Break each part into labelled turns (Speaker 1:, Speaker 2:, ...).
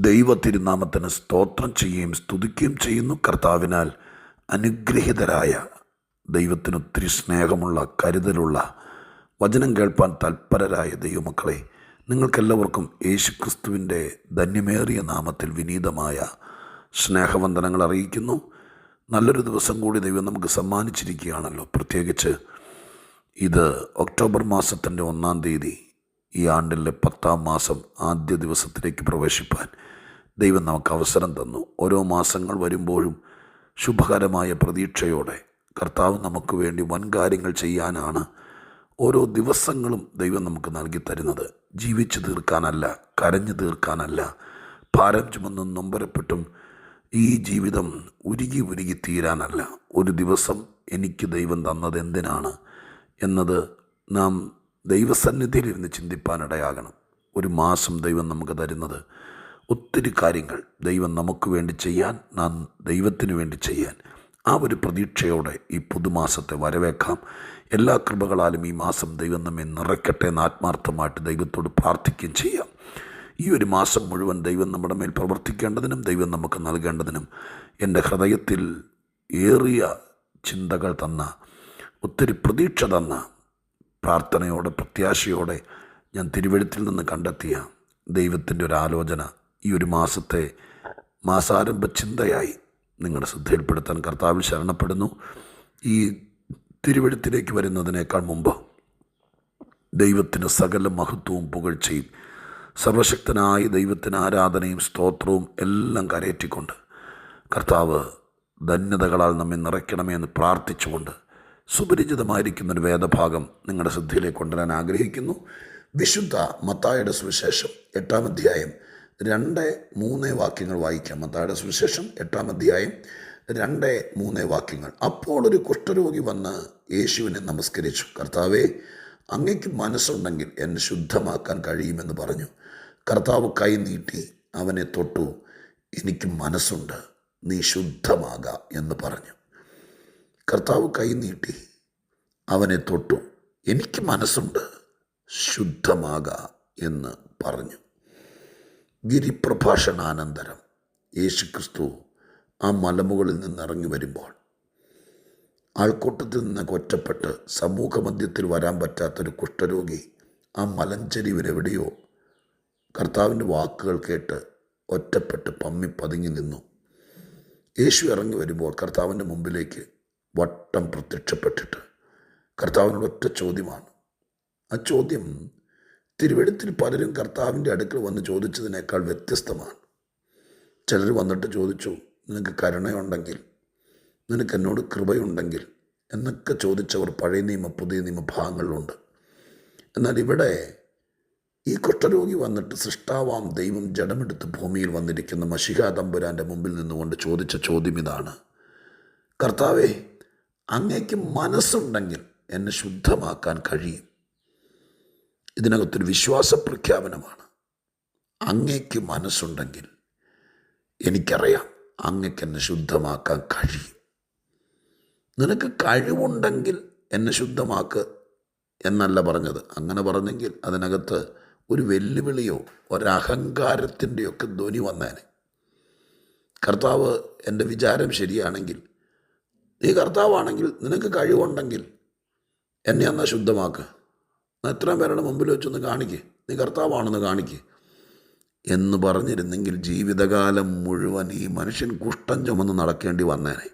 Speaker 1: ദൈവ തിരുനാമത്തിന് സ്തോത്രം ചെയ്യുകയും സ്തുതിക്കുകയും ചെയ്യുന്നു. കർത്താവിനാൽ അനുഗ്രഹിതരായ ദൈവത്തിന് ഒത്തിരി സ്നേഹമുള്ള കരുതലുള്ള വചനം കേൾപ്പാൻ തൽപരരായ ദൈവമക്കളെ നിങ്ങൾക്കെല്ലാവർക്കും യേശുക്രിസ്തുവിന്റെ ധന്യമേറിയ നാമത്തിൽ വിനീതമായ സ്നേഹവന്ദനങ്ങൾ അറിയിക്കുന്നു. നല്ലൊരു ദിവസം കൂടി ദൈവം നമുക്ക് സമ്മാനിച്ചിരിക്കുകയാണല്ലോ. പ്രത്യേകിച്ച് ഇത് ഒക്ടോബർ മാസത്തിന്റെ ഒന്നാം തീയതി ഈ ആണ്ടിലെ പത്താം മാസം ആദ്യ ദിവസത്തിലേക്ക് പ്രവേശിപ്പാൻ. ദൈവം നമുക്ക് അവസരം തന്നു. ഓരോ മാസങ്ങൾ വരുമ്പോഴും ശുഭകരമായ പ്രതീക്ഷയോടെ കർത്താവ് നമുക്ക് വേണ്ടി വൻകാര്യങ്ങൾ ചെയ്യാനാണ് ഓരോ ദിവസങ്ങളും ദൈവം നമുക്ക് നൽകി തരുന്നത്. ജീവിച്ചു തീർക്കാനല്ല കരഞ്ഞു തീർക്കാനല്ല ഭാരം ചുമന്നും നൊമ്പരപ്പെട്ടും ഈ ജീവിതം ഉരുകി ഉരുകി തീരാനല്ല. ഒരു ദിവസം എനിക്ക് ദൈവം തന്നത് എന്തിനാണ് എന്നത് നാം ദൈവസന്നിധിയിൽ ദൈവസന്നിധിയിലിരുന്ന് ചിന്തിപ്പാനിടയാകണം. ഒരു മാസം ദൈവം നമുക്ക് തരുന്നത് ഒത്തിരി കാര്യങ്ങൾ ദൈവം നമുക്ക് വേണ്ടി ചെയ്യാൻ നാം ദൈവത്തിന് വേണ്ടി ചെയ്യാൻ. ആ ഒരു പ്രതീക്ഷയോടെ ഈ പുതുമാസത്തെ വരവേക്കാം എല്ലാ കൃപകളാലും ഈ മാസം ദൈവം നമ്മെ നിറയ്ക്കട്ടെ എന്ന് ആത്മാർത്ഥമായിട്ട് ദൈവത്തോട് പ്രാർത്ഥിക്കുകയും ചെയ്യാം. ഈ ഒരു മാസം മുഴുവൻ ദൈവം നമ്മുടെ മേൽ പ്രവർത്തിക്കേണ്ടതിനും ദൈവം നമുക്ക് നൽകേണ്ടതിനും എന്റെ ഹൃദയത്തിൽ ഏറിയ ചിന്തകൾ തന്ന ഒത്തിരി പ്രതീക്ഷ തന്ന പ്രാർത്ഥനയോടെ പ്രത്യാശയോടെ ഞാൻ തിരുവഴുത്തിൽ നിന്ന് കണ്ടെത്തിയ ദൈവത്തിന്റെ ഒരു ആലോചന ഈ ഒരു മാസത്തെ മാസാരംഭ ചിന്തയായി നിങ്ങളുടെ ശ്രദ്ധയിൽപ്പെടുത്താൻ കർത്താവിൽ ശരണപ്പെടുന്നു. ഈ തിരുവഴുത്തിലേക്ക് വരുന്നതിനേക്കാൾ മുമ്പ് ദൈവത്തിന് സകല മഹത്വവും പുകഴ്ചയും സർവശക്തനായ ദൈവത്തിന് ആരാധനയും സ്തോത്രവും എല്ലാം കരയറ്റിക്കൊണ്ട് കർത്താവ് ധന്യതകളാൽ നമ്മെ നിറയ്ക്കണമേ എന്ന് പ്രാർത്ഥിച്ചുകൊണ്ട് സുപരിചിതമായിരിക്കുന്ന ഒരു വേദഭാഗം നിങ്ങളുടെ ശ്രദ്ധയിലേക്ക് കൊണ്ടുവരാൻ ആഗ്രഹിക്കുന്നു. വിശുദ്ധ മത്തായുടെ സുവിശേഷം എട്ടാം അധ്യായം രണ്ട് മൂന്ന് വാക്യങ്ങൾ വായിക്കാം. മത്തായുടെ സുവിശേഷം എട്ടാം അധ്യായം രണ്ട് മൂന്ന് വാക്യങ്ങൾ. അപ്പോൾ ഒരു കുഷ്ഠരോഗി വന്ന് യേശുവിനെ നമസ്കരിച്ചു. കർത്താവെ അങ്ങയ്ക്ക് മനസ്സുണ്ടെങ്കിൽ എന്നെ ശുദ്ധമാക്കാൻ കഴിയുമെന്ന് പറഞ്ഞു. കർത്താവ് കൈ നീട്ടി അവനെ തൊട്ടു. എനിക്ക് മനസ്സുണ്ട്. നീ ശുദ്ധമാക എന്ന് പറഞ്ഞു. കർത്താവ് കൈ നീട്ടി അവനെ തൊട്ടു. എനിക്ക് മനസ്സുണ്ട്. ശുദ്ധമാക എന്ന് പറഞ്ഞു. ഗിരിപ്രഭാഷണാനന്തരം യേശുക്രിസ്തു ആ മലമുകളിൽ നിന്ന് ഇറങ്ങി വരുമ്പോൾ ആൾക്കൂട്ടത്തിൽ നിന്ന് ഒറ്റപ്പെട്ട് സമൂഹമധ്യത്തിൽ വരാൻ പറ്റാത്തൊരു കുഷ്ഠരോഗി ആ മലഞ്ചെരിവിലെവിടെയോ കർത്താവിന്റെ വാക്കുകൾ കേട്ട് ഒറ്റപ്പെട്ട് പമ്മി പതുങ്ങി നിന്നു. യേശു ഇറങ്ങി വരുമ്പോൾ കർത്താവിന്റെ മുമ്പിലേക്ക് വട്ടം പ്രത്യക്ഷപ്പെട്ടിട്ട് കർത്താവിനോട് ഒറ്റ ചോദ്യമാണ്. ആ ചോദ്യം തിരുവഴുത്തിൽ പലരും കർത്താവിന്റെ അടുക്കൽ വന്ന് ചോദിച്ചതിനേക്കാൾ വ്യത്യസ്തമാണ്. ചിലർ വന്നിട്ട് ചോദിച്ചു നിനക്ക് കരുണയുണ്ടെങ്കിൽ നിനക്ക് എന്നോട് കൃപയുണ്ടെങ്കിൽ എന്നൊക്കെ ചോദിച്ചവർ പഴയ നിയമ പുതിയ നിയമ ഭാഗങ്ങളിലുണ്ട്. എന്നാൽ ഇവിടെ ഈ കുഷ്ഠരോഗി വന്നിട്ട് സൃഷ്ടാവാം ദൈവം ജഡമെടുത്ത് ഭൂമിയിൽ വന്നിരിക്കുന്ന മഷിക തമ്പുരാന്റെ മുമ്പിൽ നിന്നുകൊണ്ട് ചോദിച്ച ചോദ്യം ഇതാണ്. കർത്താവെ അങ്ങേക്ക് മനസ്സുണ്ടെങ്കിൽ എന്നെ ശുദ്ധമാക്കാൻ കഴിയും. ഇതിനകത്തൊരു വിശ്വാസ പ്രഖ്യാപനമാണ് അങ്ങേക്ക് മനസ്സുണ്ടെങ്കിൽ എനിക്കറിയാം അങ്ങക്ക് എന്നെ ശുദ്ധമാക്കാൻ കഴിയും. നിനക്ക് കഴിവുണ്ടെങ്കിൽ എന്നെ ശുദ്ധമാക്ക് എന്നല്ല പറഞ്ഞത്. അങ്ങനെ പറഞ്ഞെങ്കിൽ അതിനകത്ത് ഒരു വെല്ലുവിളിയോ ഒരഹങ്കാരത്തിന്റെയൊക്കെ ധ്വനി വന്നേനെ. കർത്താവ് എന്റെ വിചാരം ശരിയാണെങ്കിൽ നീ കർത്താവാണെങ്കിൽ നിനക്ക് കഴിവുണ്ടെങ്കിൽ എന്നെ എന്നാൽ ശുദ്ധമാക്ക്. എത്രയും പേരുടെ മുമ്പിൽ വെച്ചൊന്ന് കാണിക്കേ. നീ കർത്താവാണെന്ന് കാണിക്കേ. എന്ന് പറഞ്ഞിരുന്നെങ്കിൽ ജീവിതകാലം മുഴുവൻ ഈ മനുഷ്യൻ കുഷ്ഠം ചുമന്ന് നടക്കേണ്ടി വന്നേനെ.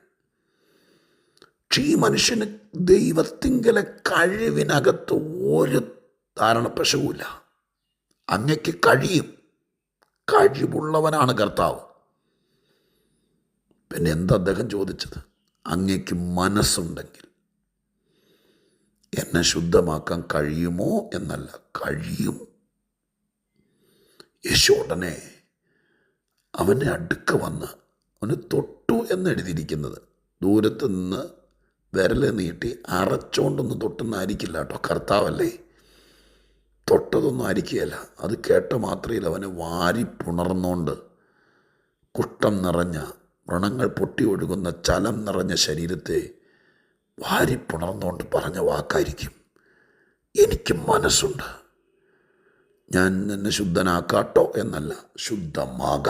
Speaker 1: പക്ഷേ ഈ മനുഷ്യന് ദൈവത്തിങ്കലെ കഴിവിനകത്ത് ഒരു ധാരണപ്പശവുമില്ല. അങ്ങയ്ക്ക് കഴിയും. കഴിവുള്ളവനാണ് കർത്താവ്. പിന്നെ എന്താ അദ്ദേഹം ചോദിച്ചത്? അങ്ങയ്ക്ക് മനസ്സുണ്ടെങ്കിൽ. എന്നെ ശുദ്ധമാക്കാൻ കഴിയുമോ എന്നല്ല കഴിയും. യേശു ഉടനെ അവനെ അടുക്ക വന്ന് അവന് തൊട്ടു എന്നെഴുതിയിരിക്കുന്നത് ദൂരത്ത് നിന്ന് വിരൽ നീട്ടി അറച്ചോണ്ടൊന്നും തൊട്ടെന്നായിരിക്കില്ല കേട്ടോ കർത്താവല്ലേ? തൊട്ടതൊന്നും ആയിരിക്കുകയല്ല അത് കേട്ട മാത്രയിൽ അവന് വാരി പുണർന്നുകൊണ്ട് കുഷ്ടം നിറഞ്ഞ വ്രണങ്ങൾ പൊട്ടി ഒഴുകുന്ന ചലം നിറഞ്ഞ ശരീരത്തെ വാരി പുണർന്നുകൊണ്ട് പറഞ്ഞ വാക്കായിരിക്കും. എനിക്ക് മനസ്സുണ്ട്. ഞാൻ എന്നെ ശുദ്ധനാക്കാട്ടോ എന്നല്ല ശുദ്ധമാക.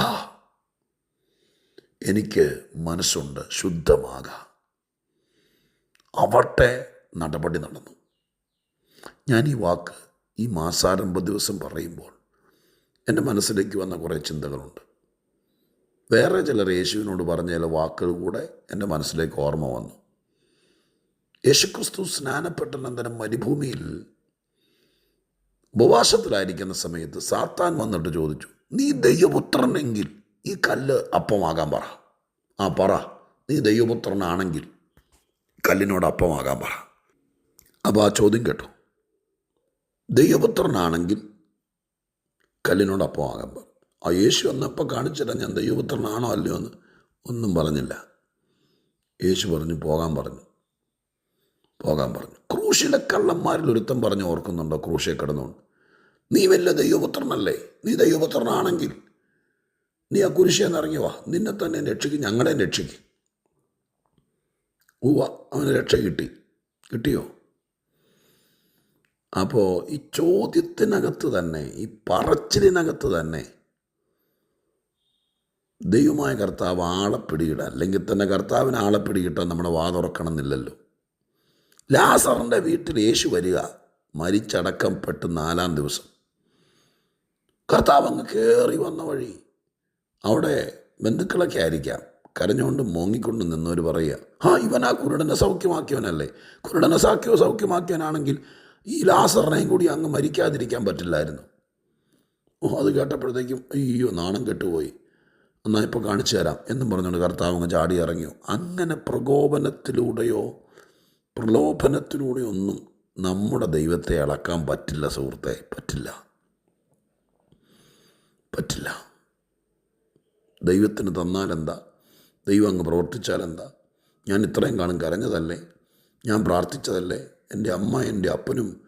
Speaker 1: എനിക്ക് മനസ്സുണ്ട് ശുദ്ധമാക. അവട്ടെ നടപടി നടന്നു. ഞാൻ ഈ വാക്ക് ഈ മാസാരംഭ ദിവസം പറയുമ്പോൾ എന്റെ മനസ്സിലേക്ക് വന്ന കുറേ ചിന്തകളുണ്ട്. വേറെ ചിലർ യേശുവിനോട് പറഞ്ഞ ചില വാക്കുകൾ കൂടെ എന്റെ മനസ്സിലേക്ക് ഓർമ്മ വന്നു. യേശുക്രിസ്തു സ്നാനപ്പെട്ടനന്തരം മരുഭൂമിയിൽ ഉപവാസത്തിലായിരിക്കുന്ന സമയത്ത് സാത്താൻ വന്നിട്ട് ചോദിച്ചു നീ ദൈവപുത്രനെങ്കിൽ ഈ കല്ല് അപ്പമാകാൻ പറ. ആ പറ. നീ ദൈവപുത്രനാണെങ്കിൽ കല്ലിനോട് അപ്പമാകാൻ പറ. അപ്പോൾ ആ ചോദ്യം കേട്ടോ. ദൈവപുത്രനാണെങ്കിൽ കല്ലിനോട് അപ്പമാകാൻ പറ. ആ യേശു അന്നപ്പം കാണിച്ചില്ല ഞാൻ ദൈവപുത്രനാണോ അല്ലയോ എന്ന്. ഒന്നും പറഞ്ഞില്ല. യേശു പറഞ്ഞു പോകാൻ പറഞ്ഞു. പോകാൻ പറഞ്ഞു. ക്രൂശിലെ കള്ളന്മാരിൽ ഒരുത്തം പറഞ്ഞു ഓർക്കുന്നുണ്ടോ? ക്രൂശെ കിടന്നുകൊണ്ട് നീ വല്ല ദൈവപുത്രനല്ലേ? നീ ദൈവപുത്രനാണെങ്കിൽ നീ ആ കുരിശേന്ന് ഇറങ്ങി വാ. നിന്നെ തന്നെ രക്ഷിക്കും ഞങ്ങളെ രക്ഷിക്കും. ഉവ അവന് രക്ഷ കിട്ടി. കിട്ടിയോ? അപ്പോൾ ഈ ചോദ്യത്തിനകത്ത് തന്നെ ഈ പറച്ചിലിനകത്ത് തന്നെ ദൈവമായ കർത്താവ് ആളെ പിടിയിടുക അല്ലെങ്കിൽ തന്നെ കർത്താവിന് ആളെ പിടികിട്ടാൻ നമ്മുടെ വാതുറക്കണം തുറക്കണമെന്നില്ലല്ലോ ലാസറിന്റെ വീട്ടിൽ യേശു വരിക മരിച്ചടക്കം പെട്ട് നാലാം ദിവസം. കർത്താവ് അങ്ങ് കയറി വന്ന വഴി അവിടെ ബന്ധുക്കളൊക്കെ ആയിരിക്കാം. കരഞ്ഞുകൊണ്ട് മോങ്ങിക്കൊണ്ട് നിന്നവർ പറയുക ആ ഇവൻ ആ കുരുടനെ സൗഖ്യമാക്കിയവനല്ലേ. കുരുടനെ സാഖ്യോ സൗഖ്യമാക്കിയവനാണെങ്കിൽ ഈ ലാസറിനെയും കൂടി അങ്ങ് മരിക്കാതിരിക്കാൻ പറ്റില്ലായിരുന്നു. ഓ അത് കേട്ടപ്പോഴത്തേക്കും അയ്യോ നാണം കെട്ടുപോയി. എന്നാൽ ഇപ്പോൾ കാണിച്ചു തരാം എന്നും പറഞ്ഞുകൊണ്ട് കർത്താവ് അങ്ങ് ചാടി ഇറങ്ങിയോ അങ്ങനെ പ്രകോപനത്തിലൂടെയോ പ്രലോഭനത്തിലൂടെയോ ഒന്നും നമ്മുടെ ദൈവത്തെ അളക്കാൻ പറ്റില്ല സുഹൃത്തെ. പറ്റില്ല. പറ്റില്ല. ദൈവത്തിന് തന്നാലെന്താ? ദൈവം അങ്ങ് പ്രവർത്തിച്ചാലെന്താ? ഞാൻ ഇത്രയും കാണും കരഞ്ഞതല്ലേ? ഞാൻ പ്രാർത്ഥിച്ചതല്ലേ? എന്റെ അമ്മ എന്റെ അപ്പനും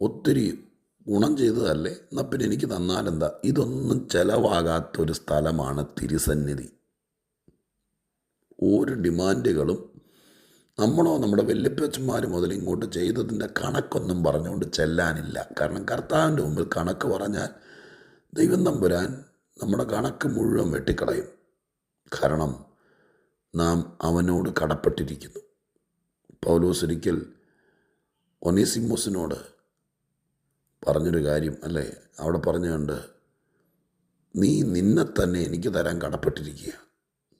Speaker 1: ഒത്തിരി ഗുണം ചെയ്തതല്ലേ? എന്നാൽ പിന്നെ എനിക്ക് തന്നാലെന്താ? ഇതൊന്നും ചിലവാകാത്തൊരു സ്ഥലമാണ് തിരുസന്നിധി. ഒരു ഡിമാൻഡുകളും നമ്മളോ നമ്മുടെ വല്യപ്പച്ചന്മാർ മുതൽ ഇങ്ങോട്ട് ചെയ്തതിന്റെ കണക്കൊന്നും പറഞ്ഞുകൊണ്ട് ചെല്ലാനില്ല. കാരണം കർത്താവിന്റെ മുമ്പിൽ കണക്ക് പറഞ്ഞാൽ ദൈവം നമ്പുരാൻ നമ്മുടെ കണക്ക് മുഴുവൻ വെട്ടിക്കളയും. കാരണം നാം അവനോട് കടപ്പെട്ടിരിക്കുന്നു. പൗലോസ് ഒരിക്കൽ ഒനീസിമോസിനോട് പറഞ്ഞൊരു കാര്യം അല്ലേ? അവിടെ പറഞ്ഞുകൊണ്ട് നീ നിന്നെ തന്നെ എനിക്ക് തരാൻ കടപ്പെട്ടിരിക്കുക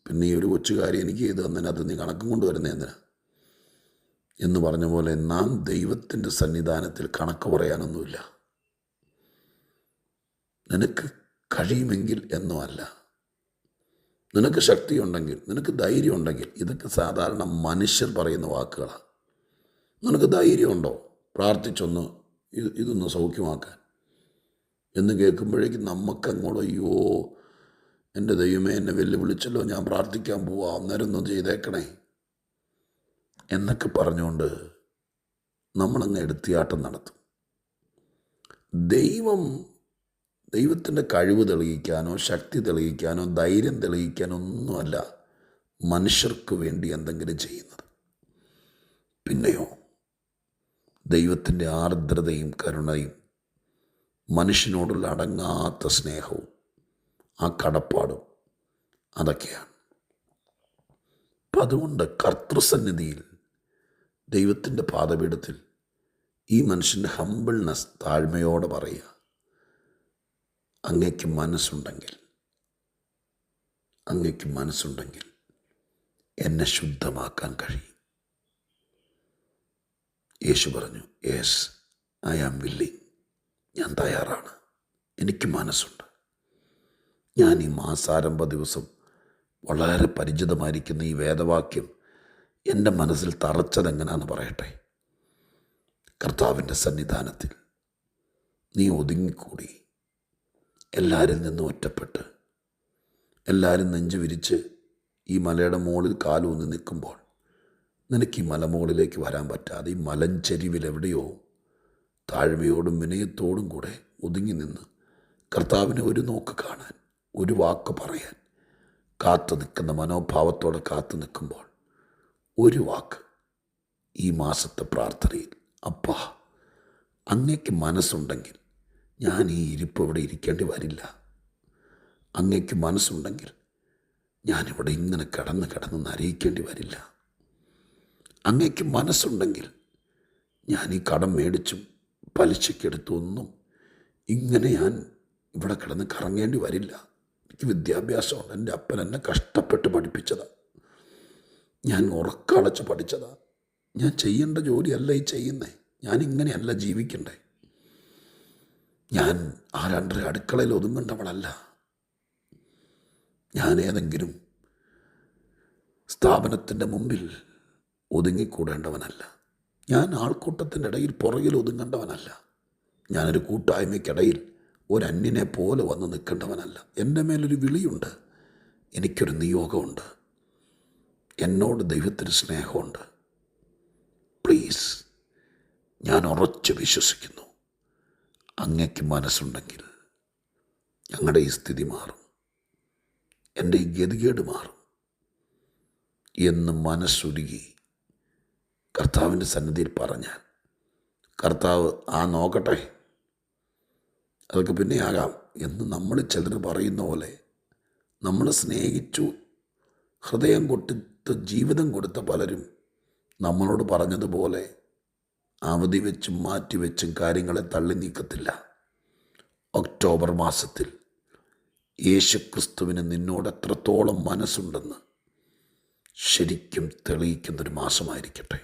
Speaker 1: പിന്നെ ഈ ഒരു കൊച്ചുകാരി എനിക്ക് ചെയ്ത് തന്നതിനകത്ത് നീ കണക്കും കൊണ്ടുവരുന്ന എന്തിനാ? എന്ന് പറഞ്ഞ പോലെ നാം ദൈവത്തിന്റെ സന്നിധാനത്തിൽ കണക്ക് പറയാനൊന്നുമില്ല. നിനക്ക് കഴിയുമെങ്കിൽ എന്നോ അല്ല. നിനക്ക് ശക്തിയുണ്ടെങ്കിൽ നിനക്ക് ധൈര്യമുണ്ടെങ്കിൽ ഇതൊക്കെ സാധാരണ മനുഷ്യർ പറയുന്ന വാക്കുകളാണ് നിനക്ക് ധൈര്യമുണ്ടോ? പ്രാർത്ഥിച്ചൊന്ന് ഇത് ഇതൊന്ന് സൗഖ്യമാക്കാൻ. എന്ന് കേൾക്കുമ്പോഴേക്കും നമുക്കങ്ങോട്ട് അയ്യോ എന്റെ ദൈവമേ എന്നെ വെല്ലുവിളിച്ചല്ലോ ഞാൻ പ്രാർത്ഥിക്കാൻ പോവാ അന്നേരം ഒന്ന് ചെയ്തേക്കണേ. എന്നൊക്കെ പറഞ്ഞുകൊണ്ട് നമ്മളങ്ങ് എടുത്തിയാട്ടം നടത്തും. ദൈവം ദൈവത്തിന്റെ കഴിവ് തെളിയിക്കാനോ ശക്തി തെളിയിക്കാനോ ധൈര്യം തെളിയിക്കാനോ ഒന്നുമല്ല മനുഷ്യർക്ക് വേണ്ടി എന്തെങ്കിലും ചെയ്യുന്നത്. പിന്നെയോ ദൈവത്തിന്റെ ആർദ്രതയും കരുണയും മനുഷ്യനോടുള്ള അടങ്ങാത്ത സ്നേഹവും ആ കടപ്പാടും അതൊക്കെയാണ്. അപ്പം അതുകൊണ്ട് കർത്തൃസന്നിധിയിൽ ദൈവത്തിന്റെ പാദപീഠത്തിൽ ഈ മനുഷ്യന്റെ ഹമ്പിൾനെസ് താഴ്മയോടെ പറയുക. അങ്ങയ്ക്ക് മനസ്സുണ്ടെങ്കിൽ അങ്ങയ്ക്ക് മനസ്സുണ്ടെങ്കിൽ എന്നെ ശുദ്ധമാക്കാൻ കഴിയും. യേശു പറഞ്ഞു യേസ് ഐ ആം വില്ലിങ്. ഞാൻ തയ്യാറാണ്. എനിക്ക് മനസ്സുണ്ട്. ഞാൻ ഈ മാസാരംഭ ദിവസം വളരെ പരിചിതമായിരിക്കുന്ന ഈ വേദവാക്യം എന്റെ മനസ്സിൽ തറച്ചതെങ്ങനെയാണെന്ന് പറയട്ടെ? കർത്താവിന്റെ സന്നിധാനത്തിൽ നീ ഒതുങ്ങിക്കൂടി. എല്ലാവരിൽ നിന്നും ഒറ്റപ്പെട്ട് എല്ലാവരും നെഞ്ചു വിരിച്ച് ഈ മലയുടെ മുകളിൽ കാലൂന്ന് നിൽക്കുമ്പോൾ നിനക്ക് ഈ മലമുകളിലേക്ക് വരാൻ പറ്റാതെ ഈ മലഞ്ചരിവിൽ എവിടെയോ താഴ്മയോടും വിനയത്തോടും കൂടെ ഒതുങ്ങി നിന്ന് കർത്താവിനെ ഒരു നോക്ക് കാണാൻ ഒരു വാക്ക് പറയാൻ കാത്തു നിൽക്കുന്ന മനോഭാവത്തോടെ കാത്തു നിൽക്കുമ്പോൾ ഒരു വാക്ക്. ഈ മാസത്തെ പ്രാർത്ഥനയിൽ അപ്പാ അങ്ങയ്ക്ക് മനസ്സുണ്ടെങ്കിൽ ഞാൻ ഈ ഇരിപ്പ് ഇവിടെ ഇരിക്കേണ്ടി വരില്ല. അങ്ങയ്ക്ക് മനസ്സുണ്ടെങ്കിൽ ഞാനിവിടെ ഇങ്ങനെ കടന്ന് കടന്ന് നരയിക്കേണ്ടി വരില്ല. അങ്ങയ്ക്ക് മനസ്സുണ്ടെങ്കിൽ ഞാൻ ഈ കടം മേടിച്ചും പലിശക്കെടുത്തൊന്നും ഇങ്ങനെ ഞാൻ ഇവിടെ കിടന്ന് കറങ്ങേണ്ടി വരില്ല. എനിക്ക് വിദ്യാഭ്യാസമുണ്ട്. എന്റെ അപ്പൻ എന്നെ കഷ്ടപ്പെട്ട് പഠിപ്പിച്ചതാണ് ഞാൻ ഉറക്കളച്ച് പഠിച്ചതാണ് ഞാൻ ചെയ്യേണ്ട ജോലിയല്ല ഈ ചെയ്യുന്നേ. ഞാൻ ഇങ്ങനെയല്ല ജീവിക്കണ്ടേ. ഞാൻ ആ രണ്ടര അടുക്കളയിൽ ഒതുങ്ങേണ്ടവളല്ല. ഞാൻ ഏതെങ്കിലും സ്ഥാപനത്തിന്റെ മുമ്പിൽ ഒതുങ്ങിക്കൂടേണ്ടവനല്ല. ഞാൻ ആൾക്കൂട്ടത്തിന്റെ ഇടയിൽ പുറകിൽ ഒതുങ്ങേണ്ടവനല്ല. ഞാനൊരു കൂട്ടായ്മയ്ക്കിടയിൽ ഒരന്യനെ പോലെ വന്ന് നിൽക്കേണ്ടവനല്ല. എന്റെ മേലൊരു വിളിയുണ്ട്. എനിക്കൊരു നിയോഗമുണ്ട്. എന്നോട് ദൈവത്തിന് സ്നേഹമുണ്ട്. പ്ലീസ് ഞാൻ ഉറച്ചു വിശ്വസിക്കുന്നു. അങ്ങയ്ക്ക് മനസ്സുണ്ടെങ്കിൽ ഞങ്ങളുടെ ഈ സ്ഥിതി മാറും. എന്റെ ഈ ഗതികേട് മാറും. എന്ന് മനസ്സുരുകി കർത്താവിന്റെ സന്നിധിയിൽ പറഞ്ഞാൽ കർത്താവ് ആ നോക്കട്ടെ. അതൊക്കെ പിന്നെ ആകാം. എന്ന് നമ്മൾ ചിലർ പറയുന്ന പോലെ നമ്മൾ സ്നേഹിച്ചു ഹൃദയം കൊടുത്ത് ജീവിതം കൊടുത്ത പലരും നമ്മളോട് പറഞ്ഞതുപോലെ അവധി വെച്ചും മാറ്റിവെച്ചും കാര്യങ്ങളെ തള്ളി നീക്കത്തില്ല. ഒക്ടോബർ മാസത്തിൽ യേശുക്രിസ്തുവിന് നിന്നോട് എത്രത്തോളം മനസ്സുണ്ടെന്ന് ശരിക്കും തെളിയിക്കുന്നൊരു മാസമായിരിക്കട്ടെ.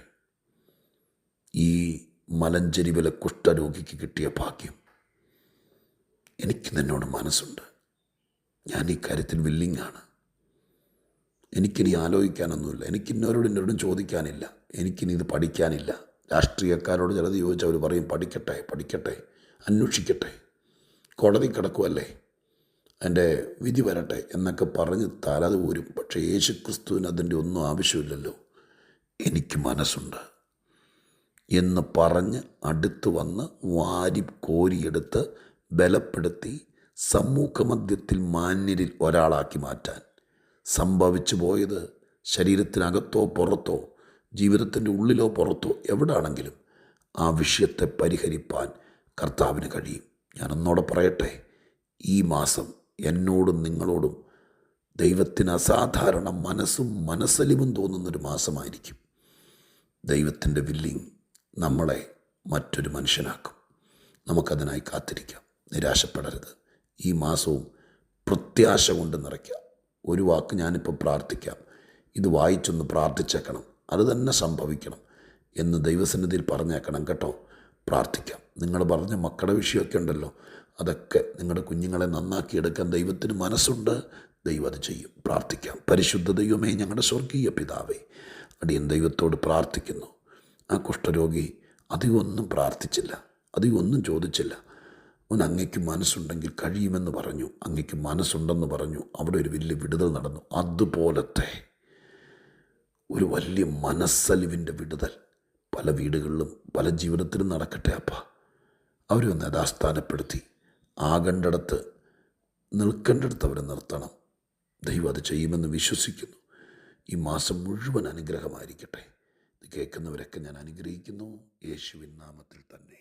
Speaker 1: ഈ മലഞ്ചെരിവിലെ കുഷ്ഠരോഗിക്ക് കിട്ടിയ ഭാഗ്യം. എനിക്ക് നിന്നോട് മനസ്സുണ്ട്. ഞാൻ ഈ കാര്യത്തിൽ വില്ലിങ്ങാണ് എനിക്കിനി ആലോചിക്കാനൊന്നുമില്ല. എനിക്ക് ഇന്നവരോട് ഇന്നവരോടും ചോദിക്കാനില്ല. എനിക്കിനി ഇത് പഠിക്കാനില്ല. രാഷ്ട്രീയക്കാരോട് ചിലത് ചോദിച്ചാൽ അവർ പറയും പഠിക്കട്ടെ പഠിക്കട്ടെ അന്വേഷിക്കട്ടെ കോടതി കിടക്കുമല്ലേ എന്റെ വിധി വരട്ടെ എന്നൊക്കെ പറഞ്ഞ് തലത് പോരും പക്ഷേ യേശു ക്രിസ്തുവിന് അതിന്റെ ഒന്നും ആവശ്യമില്ലല്ലോ. എനിക്ക് മനസ്സുണ്ട് എന്ന് പറഞ്ഞ് അടുത്ത് വന്ന് വാരി കോരിയെടുത്ത് ബലപ്പെടുത്തി സമൂഹമധ്യത്തിൽ മാന്യരിൽ ഒരാളാക്കി മാറ്റാൻ. സംഭവിച്ചു പോയത്? ശരീരത്തിനകത്തോ പുറത്തോ? ജീവിതത്തിന്റെ ഉള്ളിലോ പുറത്തോ? എവിടാണെങ്കിലും ആ വിഷയത്തെ പരിഹരിപ്പാൻ കർത്താവിന് കഴിയും. ഞാനൊന്നോടെ പറയട്ടെ ഈ മാസം എന്നോടും നിങ്ങളോടും ദൈവത്തിന് അസാധാരണ മനസ്സും മനസ്സലിവും തോന്നുന്നൊരു മാസമായിരിക്കും. ദൈവത്തിന്റെ വില്ലിങ് നമ്മളെ മറ്റൊരു മനുഷ്യനാക്കും. നമുക്കതിനായി കാത്തിരിക്കാം. നിരാശപ്പെടരുത്. ഈ മാസവും പ്രത്യാശ കൊണ്ട് നിറയ്ക്കാം. ഒരു വാക്ക് ഞാനിപ്പോൾ പ്രാർത്ഥിക്കാം. ഇത് വായിച്ചൊന്ന് പ്രാർത്ഥിച്ചേക്കണം. അത് തന്നെ സംഭവിക്കണം എന്ന് ദൈവസന്നിധിയിൽ പറഞ്ഞേക്കണം കേട്ടോ. പ്രാർത്ഥിക്കാം. നിങ്ങൾ പറഞ്ഞ മക്കളുടെ വിഷയമൊക്കെ ഉണ്ടല്ലോ. അതൊക്കെ നിങ്ങളുടെ കുഞ്ഞുങ്ങളെ നന്നാക്കി എടുക്കാൻ ദൈവത്തിന് മനസ്സുണ്ട്. ദൈവം അത് ചെയ്യും. പ്രാർത്ഥിക്കാം. പരിശുദ്ധ ദൈവമേ ഞങ്ങളുടെ സ്വർഗീയ പിതാവേ അടിയൻ ദൈവത്തോട് പ്രാർത്ഥിക്കുന്നു. ആ കുഷ്ഠരോഗി അധികമൊന്നും പ്രാർത്ഥിച്ചില്ല. അധികമൊന്നും ചോദിച്ചില്ല. അവൻ അങ്ങയ്ക്ക് മനസ്സുണ്ടെങ്കിൽ കഴിയുമെന്ന് പറഞ്ഞു. അങ്ങയ്ക്ക് മനസ്സുണ്ടെന്ന് പറഞ്ഞു. അവിടെ ഒരു വലിയ വിടുതൽ നടന്നു. അതുപോലത്തെ ഒരു വലിയ മനസ്സലിവിന്റെ വിടുതൽ പല വീടുകളിലും പല ജീവിതത്തിലും നടക്കട്ടെ അപ്പ. അവരൊന്ന് ഒന്ന് യഥാസ്ഥാനപ്പെടുത്തി ആകേണ്ടടത്ത് നിൽക്കേണ്ടടുത്ത് അവരെ നിർത്തണം. ദൈവം അത് ചെയ്യുമെന്ന് വിശ്വസിക്കുന്നു. ഈ മാസം മുഴുവൻ അനുഗ്രഹമായിരിക്കട്ടെ. ഇത് കേൾക്കുന്നവരൊക്കെ ഞാൻ അനുഗ്രഹിക്കുന്നു. യേശുവിൻ നാമത്തിൽ തന്നെ.